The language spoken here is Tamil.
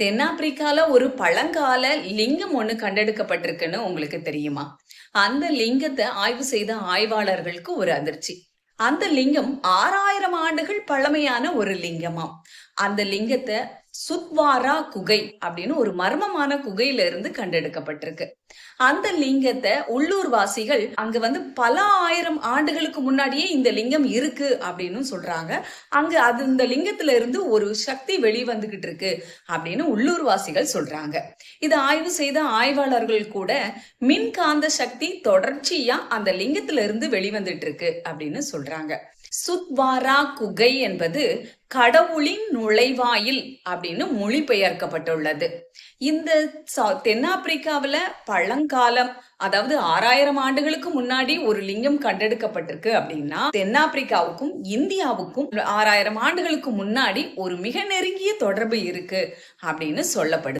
தென்னாப்பிரிக்கால ஒரு பழங்கால லிங்கம் ஒன்று கண்டெடுக்கப்பட்டிருக்குன்னு உங்களுக்கு தெரியுமா? அந்த லிங்கத்தை ஆய்வு செய்த ஆய்வாளர்களுக்கு ஒரு அதிர்ச்சி. அந்த லிங்கம் ஆறாயிரம் ஆண்டுகள் பழமையான ஒரு லிங்கமாம். அந்த லிங்கத்தை சுத்வாரா குகை அப்படின்னு ஒரு மர்மமான குகையில இருந்து கண்டெடுக்கப்பட்டிருக்கு. அந்த லிங்கத்தை உள்ளூர் வாசிகள் அங்க வந்து பல ஆயிரம் ஆண்டுகளுக்கு முன்னாடியே இந்த லிங்கம் இருக்கு அப்படின்னு சொல்றாங்க. அங்க அது இந்த லிங்கத்துல இருந்து ஒரு சக்தி வெளிவந்துகிட்டு இருக்கு அப்படின்னு உள்ளூர் வாசிகள் சொல்றாங்க. இதை ஆய்வு செய்த ஆய்வாளர்கள் கூட மின்காந்த சக்தி தொடர்ச்சியா அந்த லிங்கத்துல இருந்து வெளிவந்துட்டு இருக்கு அப்படின்னு சொல்றாங்க. சுத்வாரா குகை என்பது கடவுளின் நுழைவாயில் அப்படின்னு மொழிபெயர்க்கப்பட்டுள்ளது. இந்த ச- பழங்காலம் அதாவது ஆறாயிரம் ஆண்டுகளுக்கு முன்னாடி ஒரு லிங்கம் கண்டெடுக்கப்பட்டிருக்கு அப்படின்னா தென்னாப்பிரிக்காவுக்கும் இந்தியாவுக்கும் ஆறாயிரம் ஆண்டுகளுக்கு முன்னாடி ஒரு மிக நெருங்கிய தொடர்பு இருக்கு அப்படின்னு சொல்லப்படுது.